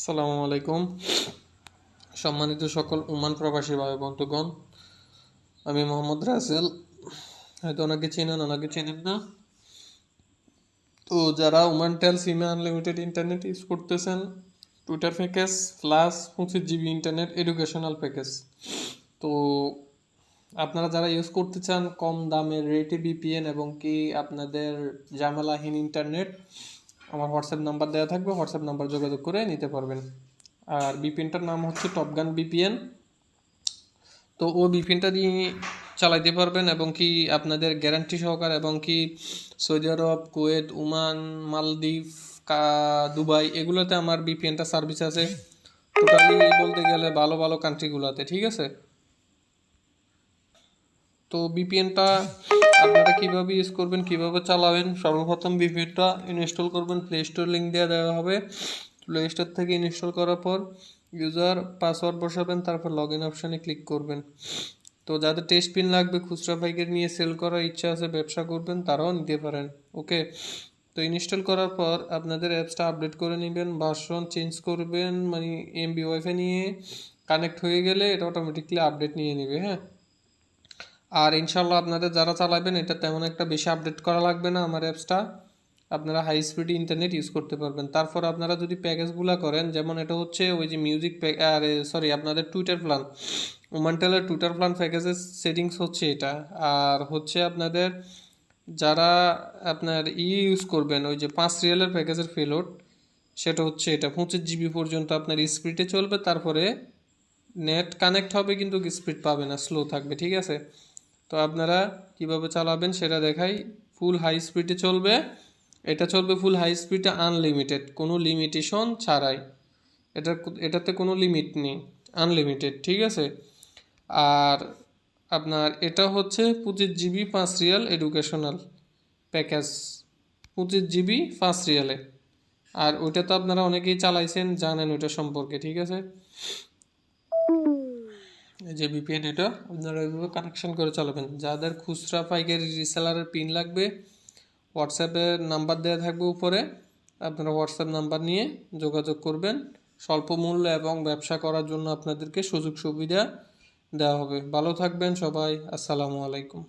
আসসালামু আলাইকুম। সম্মানিত সকল উমান প্রবাসী ভাই বন্ধুগণ, আমি মোহাম্মদ রাসেল। হয়তো ওনাকে চেনেন ওনাকে চেনেন না। তো যারা উমান টেল সিমে আনলিমিটেড ইন্টারনেট ইউজ করতেছেন, টুইটার প্যাকেজ প্লাস পঁচিশ জিবি ইন্টারনেট এডুকেশনাল প্যাকেজ। তো আপনারা যারা ইউজ করতে চান, কম দামের রেটে বিপিএন এবং কি আপনাদের ঝামেলাহীন ইন্টারনেট আমার হোয়াটসঅ্যাপ নাম্বার দেওয়া থাকবে, হোয়াটসঅ্যাপ নাম্বার যোগাযোগ করে নিতে পারবেন। আর বিপিএনটার নাম হচ্ছে টপগান বিপিএন। তো ও বিপিএনটা দিয়ে চালাইতে পারবেন এবং কি আপনাদের গ্যারান্টি সহকার এবং কি সৌদি আরব, কুয়েত, ওমান, মালদ্বীপ দুবাই এগুলোতে আমার বিপিএনটা সার্ভিস আছে। টোটালি বলতে গেলে ভালো ভালো কান্ট্রিগুলোতে ঠিক আছে? তো বিপিএনটা আপনারা কীভাবে ইউজ করবেন, কীভাবে চালাবেন, সর্বপ্রথম বিপিএনটা ইনস্টল করবেন প্লে স্টোর লিঙ্ক দেওয়া দেওয়া হবে। প্লে স্টোর থেকে ইনস্টল করার পর ইউজার পাসওয়ার্ড বসাবেন, তারপর লগ ইন অপশানে ক্লিক করবেন। তো যাদের টেস্ট পিন লাগবে, খুচরা বাইকের নিয়ে সেল করার ইচ্ছা আছে, ব্যবসা করবেন, তারাও নিতে পারেন। ওকে তো ইনস্টল করার পর আপনাদের অ্যাপসটা আপডেট করে নেবেন ভার্সন চেঞ্জ করবেন মানে এমবি ওয়াইফাই নিয়ে কানেক্ট হয়ে গেলে এটা অটোমেটিকলি আপডেট নিয়ে নেবে হ্যাঁ? আর ইনশাল্লাহ আপনাদের যারা চালাবেন, এটা তেমন একটা বেশি আপডেট করা লাগবে না আমার অ্যাপসটা আপনারা হাই স্পিড ইন্টারনেট ইউজ করতে পারবেন। তারপর আপনারা যদি প্যাকেজগুলো করেন, যেমন এটা হচ্ছে ওই যে মিউজিক আর সরি আপনাদের টুইটার প্ল্যান ওমানটেলের টুইটার প্ল্যান প্যাকেজের সেটিংস হচ্ছে এটা। আর হচ্ছে আপনাদের যারা আপনার ই ইউজ করবেন, ওই যে পাঁচ রিয়েলের প্যাকেজের ফেলোড সেটা হচ্ছে এটা। পঁচিশ জিবি পর্যন্ত আপনার স্পিডে চলবে, তারপরে নেট কানেক্ট হবে, কিন্তু স্পিড পাবে না স্লো থাকবে, ঠিক আছে? তো আপনারা কীভাবে চালাবেন সেটা দেখাই। ফুল হাই স্পিডে চলবে। এটা চলবে ফুল হাই স্পিডে আনলিমিটেড কোনো লিমিটেশন ছাড়াই। এটা এটাতে কোনো লিমিট নেই আনলিমিটেড ঠিক আছে? আর আপনার এটা হচ্ছে পঁচিশ জিবি পাঁচ রিয়াল এডুকেশনাল প্যাকেজ পঁচিশ জিবি পাঁচ রিয়ালে। আর ওইটা তো আপনারা অনেকেই চালাইছেন, জানেন ওইটা সম্পর্কে, ঠিক আছে? যে ভিপিএন এটা, আপনারা ওইভাবে কানেকশন করে চালাবেন। যাদের খুচরা পাইকারি রিসেলারের পিন লাগবে হোয়াটসঅ্যাপের নাম্বার দেওয়া থাকবে উপরে। আপনারা হোয়াটসঅ্যাপ নাম্বার নিয়ে যোগাযোগ করবেন। স্বল্প মূল্য এবং ব্যবসা করার জন্য আপনাদেরকে সুযোগ সুবিধা দেওয়া হবে। ভালো থাকবেন সবাই। আসসালামু আলাইকুম।